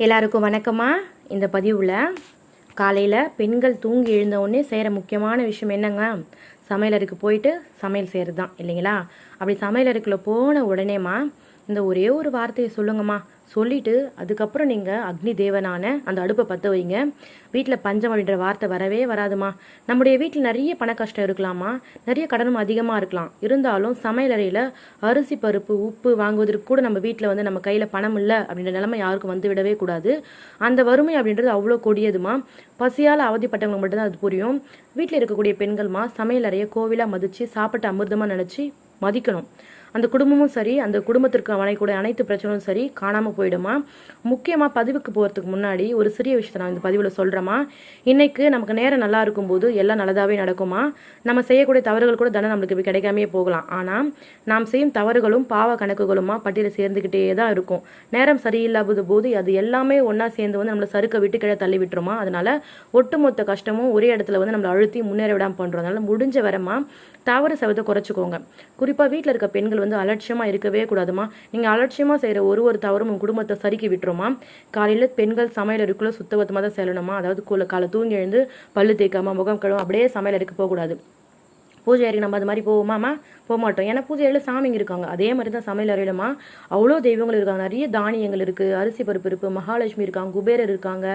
எல்லாருக்கும் வணக்கமா இந்த பதிவில் காலையில் பெண்கள் தூங்கி எழுந்த உடனே செய்கிற முக்கியமான விஷயம் என்னங்க? சமையலறைக்கு போயிட்டு சமையல் செய்கிறது தான் இல்லைங்களா? அப்படி சமையலறைக்குள்ளே போன உடனேமா இந்த ஒரே ஒரு வார்த்தையை சொல்லுங்கம்மா. சொல்லிட்டு அதுக்கப்புறம் நீங்கள் அக்னி தேவனான அந்த அடுப்பை பற்ற வைங்க. வீட்டில் பஞ்சம் அப்படின்ற வார்த்தை வரவே வராதுமா. நம்முடைய வீட்டில் நிறைய பண கஷ்டம் இருக்கலாமா? நிறைய கடனும் அதிகமாக இருக்கலாம். இருந்தாலும் சமையலறையில் அரிசி பருப்பு உப்பு வாங்குவதற்கு கூட நம்ம வீட்டில் வந்து நம்ம கையில் பணம் இல்லை அப்படின்ற நிலைமை யாருக்கும் வந்து விடவே கூடாது. அந்த வறுமை அப்படின்றது அவ்வளோ கொடியதுமா. பசியால் அவதிப்பட்டவங்களுக்கு மட்டும்தான் அது புரியும். வீட்டில் இருக்கக்கூடிய பெண்கள்மா சமையலறையை கோவிலாக மதித்து சாப்பிட்டு அமிர்தமாக நினச்சி மதிக்கணும். அந்த குடும்பமும் சரி அந்த குடும்பத்திற்கு அவனைக்கூடிய அனைத்து பிரச்சனையும் சரி காணாமல் போயிடுமா? முக்கியமாக பதிவுக்கு போகிறதுக்கு முன்னாடி ஒரு சிறிய விஷயத்தை நான் இந்த பதிவில் சொல்கிறேம்மா இன்றைக்கு நமக்கு நேரம் நல்லா இருக்கும்போது எல்லாம் நல்லதாகவே நடக்குமா? நம்ம செய்யக்கூடிய தவறுகள் கூட தானே நம்மளுக்கு இப்ப கிடைக்காமே போகலாம். ஆனால் நாம் செய்யும் தவறுகளும் பாவ கணக்குகளுமா பட்டியலில் சேர்ந்துக்கிட்டே தான் இருக்கும். நேரம் சரியில்லாத போது அது எல்லாமே ஒன்றா சேர்ந்து வந்து நம்மளை சறுக்க விட்டு கீழே தள்ளி விட்டுருமா? அதனால ஒட்டுமொத்த கஷ்டமும் ஒரே இடத்துல வந்து நம்மளை அழுத்தி முன்னேற விடாமல் பண்ணுறோம் அதனால் முடிஞ்ச வரமா தவறு சவத்தை குறைச்சிக்கோங்க. குறிப்பாக வீட்டில் இருக்க பெண்கள் வந்து அலட்சியமாக இருக்கவே கூடாதுமா. நீங்கள் அலட்சியமாக செய்கிற ஒரு ஒரு தவறும் உங்கள் குடும்பத்தை சறுக்கி விட்டுருமா. காலையில் பெண்கள் சமையல் இருக்குள்ள சுத்தபத்தமாக தான் செல்லணுமா அதாவது கூல காலை தூங்கி எழுந்து பல்லு தேய்க்காம முகம் கழுவும் அப்படியே சமையல் அறைக்கு போகக்கூடாது. பூஜை அறைக்கு நம்ம அது மாதிரி போவோமாமா போக மாட்டோம் ஏன்னா பூஜை அறையில் சாமிங்க இருக்காங்க. அதே மாதிரி தான் சமையல் அறையிலமா? அவ்வளோ தெய்வங்கள் இருக்காங்க. நிறைய தானியங்கள் இருக்குது அரிசி பருப்பு இருக்குது மகாலட்சுமி இருக்காங்க. குபேரர் இருக்காங்க.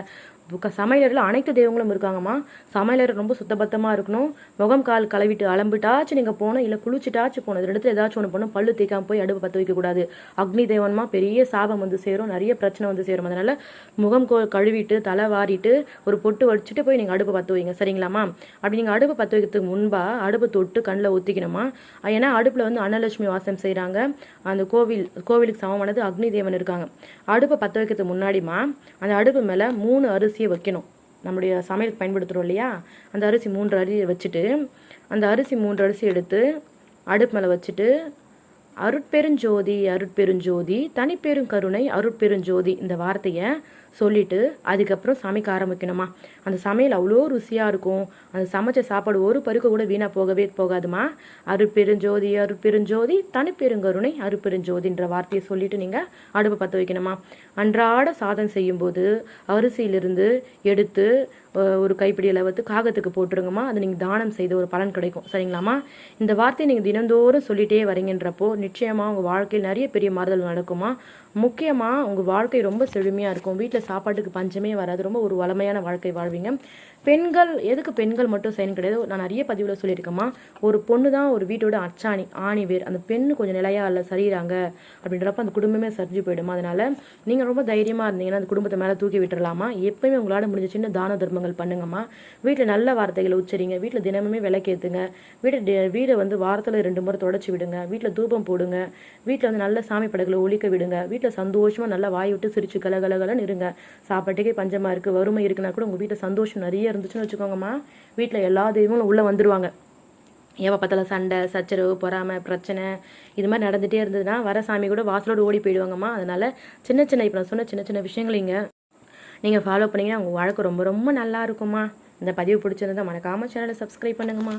சமையலறையில் அனைத்து தெய்வங்களும் இருக்காங்கம்மா. சமையலறை ரொம்ப சுத்தபத்தமாக இருக்கணும். முகம் கால் கழுவிட்டு அலம்பிட்டாச்சும் நீங்கள் போகணும் இல்லை குளிச்சுட்டாச்சும் போகணும் இது இடத்துல ஏதாச்சும் ஒன்று பண்ணணும் பல்லு தேய்க்காம போய் அடுப்பு பற்ற வைக்கக்கூடாது அக்னி தேவன்மா பெரிய சாபம் வந்து சேரும். நிறைய பிரச்சனை வந்து சேரும். அதனால முகம் கோ கழுவிட்டு தலை வாரிட்டு ஒரு பொட்டு வடிச்சிட்டு போய் நீங்கள் அடுப்பு பற்ற வைங்க. சரிங்களாம்மா அப்படி நீங்கள் அடுப்பு பற்ற வைக்கிறதுக்கு முன்பாக அடுப்பு தொட்டு கண்ணில் ஊற்றிக்கணுமா ஏன்னா அடுப்பில் வந்து அன்னலட்சுமி வாசம் செய்கிறாங்க அந்த கோவில் கோவிலுக்கு சமமானது அக்னி தேவன் இருக்காங்க. அடுப்பை பற்ற வைக்கிறதுக்கு முன்னாடிமா அந்த அடுப்பு மேலே மூணு அரிசி அரிசியை வைக்கணும். நம்முடைய சமையலுக்கு பயன்படுத்துகிறோம் இல்லையா? அந்த அரிசி மூன்று அரிசியை வச்சுட்டு அந்த அரிசி மூன்று அரிசி எடுத்து அடுப்பு மேலே வச்சுட்டு அருட்பெருஞ்சோதி அருட்பெருஞ்சோதி தனிப்பெரும் கருணை அருட்பெருஞ்சோதி இந்த வார்த்தையை சொல்லிட்டு அதுக்கப்புறம் சமைக்க ஆரம்பிக்கணுமா? அந்த சமையல் அவ்வளோ ருசியாக இருக்கும். அந்த சமைச்ச சாப்பாடு ஒரு பருக்க கூட வீணாக போகவே போகாதுமா? அருப்பெருஞ்சோதி அருப்பெருஞ்சோதி தனிப்பெருங்கருணை அருப்பெருஞ்சோதின்ற வார்த்தையை சொல்லிட்டு நீங்கள் அடுப்பை பற்ற வைக்கணுமா? அன்றாட சாதம் செய்யும்போது அரிசியிலிருந்து எடுத்து ஒரு கைப்பிடி அளவுக்கு காகத்துக்கு போட்டுருங்கம்மா. அது நீங்கள் தானம் செய்த ஒரு பலன் கிடைக்கும். சரிங்களாம்மா? இந்த வார்த்தையை நீங்கள் தினந்தோறும் சொல்லிட்டே வரீங்கன்றப்போ நிச்சயமாக உங்கள் வாழ்க்கையில் நிறைய பெரிய மாறுதல் நடக்குமா முக்கியமாக உங்கள் வாழ்க்கை ரொம்ப செழுமையாக இருக்கும். வீட்டில் சாப்பாட்டுக்கு பஞ்சமே வராது. ரொம்ப ஒரு வளமையான வாழ்க்கை வாழ்வீங்க. பெண்கள் எதுக்கு பெண்கள் மட்டும் செய்யணும் கிடையாது? நான் நிறைய பதிவில் சொல்லியிருக்கேம்மா. ஒரு பொண்ணு தான் ஒரு வீட்டோட அச்சாணி ஆணி வேர். அந்த பெண்ணு கொஞ்சம் நிலையா இல்லை சரியிறாங்க அப்படின்றப்ப அந்த குடும்பமே சரிஞ்சு போயிடுமா? அதனால நீங்கள் ரொம்ப தைரியமாக இருந்தீங்கன்னா அந்த குடும்பத்தை மேலே தூக்கி விட்டுறலாமா? எப்பயுமே உங்களால் முடிஞ்ச சின்ன தான தர்மங்கள் பண்ணுங்கம்மா. வீட்டில் நல்ல வார்த்தைகளை உச்சரிங்க. வீட்டில் தினமுமே விளக்கேற்றுங்க வீட்டை வீடை வந்து வாரத்தில் ரெண்டு முறை தொடச்சி விடுங்க. வீட்டில் தூபம் போடுங்க. வீட்டில் வந்து நல்ல சாமி படகுகளை ஒழிக்க விடுங்க. வீட்டில் சந்தோஷமாக நல்லா வாய் விட்டு சிரிச்சு கலகலகலன்னு இருங்க. சாப்பாட்டுக்கே பஞ்சமாக இருக்குது வறுமை இருக்குன்னா கூட உங்கள் வீட்டில் சந்தோஷம் நிறைய இருந்துச்சுன்னு வச்சுக்கோங்கம்மா. வீட்டில் எல்லா தெய்வங்களும் உள்ளே வந்துருவாங்க. ஏவ பார்த்தால சண்டை சச்சரவு பொறாமை பிரச்சனை இது மாதிரி நடந்துகிட்டே இருந்ததுன்னா வர சாமி கூட வாசலோடு ஓடி போயிடுவாங்கம்மா. அதனால சின்ன சின்ன இப்போ நான் சொன்ன சின்ன சின்ன விஷயங்கள் இங்கே. நீங்கள் ஃபாலோ பண்ணீங்கன்னா உங்கள் வாழ்க்கை ரொம்ப ரொம்ப நல்லா இருக்கும்மா. இந்த பதிவு பிடிச்சிருந்தா மறக்காம சேனலை சப்ஸ்கிரைப் பண்ணுங்கம்மா.